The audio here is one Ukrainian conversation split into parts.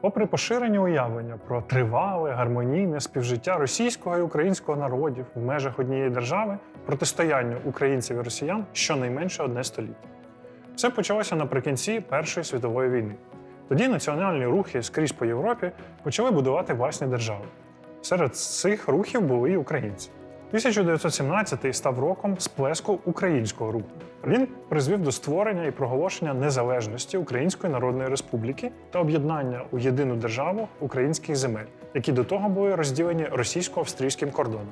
Попри поширені уявлення про тривале, гармонійне співжиття російського і українського народів в межах однієї держави, протистоянню українців і росіян щонайменше одне століття. Все почалося наприкінці Першої світової війни. Тоді національні рухи скрізь по Європі почали будувати власні держави. Серед цих рухів були і українці. 1917 став роком сплеску українського руху. Він призвів до створення і проголошення незалежності Української Народної Республіки та об'єднання у єдину державу українських земель, які до того були розділені російсько-австрійським кордоном.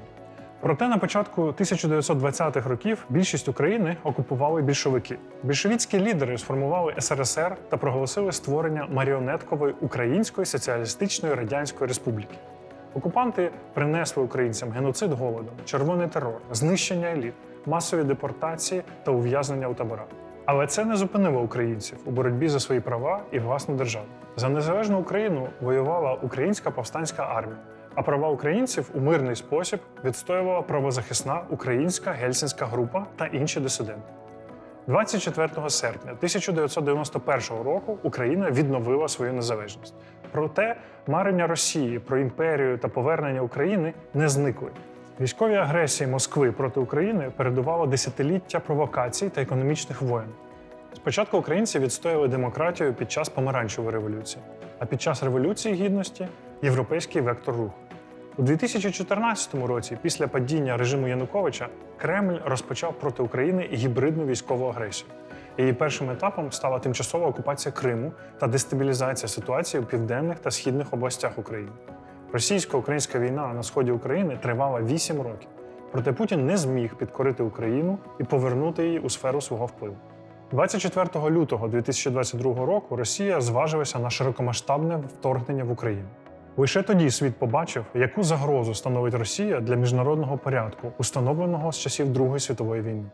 Проте на початку 1920-х років більшість України окупували більшовики. Більшовіцькі лідери сформували СРСР та проголосили створення маріонеткової Української соціалістичної радянської республіки. Окупанти принесли українцям геноцид голодом, червоний терор, знищення еліт, масові депортації та ув'язнення у таборах. Але це не зупинило українців у боротьбі за свої права і власну державу. За незалежну Україну воювала українська повстанська армія, а права українців у мирний спосіб відстоювала правозахисна українська гельсінська група та інші дисиденти. 24 серпня 1991 року Україна відновила свою незалежність. Проте марення Росії про імперію та повернення України не зникли. Військові агресії Москви проти України передувало десятиліття провокацій та економічних воєн. Спочатку українці відстояли демократію під час помаранчевої революції, а під час революції гідності європейський вектор руху. У 2014 році, після падіння режиму Януковича, Кремль розпочав проти України гібридну військову агресію. Її першим етапом стала тимчасова окупація Криму та дестабілізація ситуації у південних та східних областях України. Російсько-українська війна на сході України тривала 8 років. Проте Путін не зміг підкорити Україну і повернути її у сферу свого впливу. 24 лютого 2022 року Росія зважилася на широкомасштабне вторгнення в Україну. Лише тоді світ побачив, яку загрозу становить Росія для міжнародного порядку, установленого з часів Другої світової війни.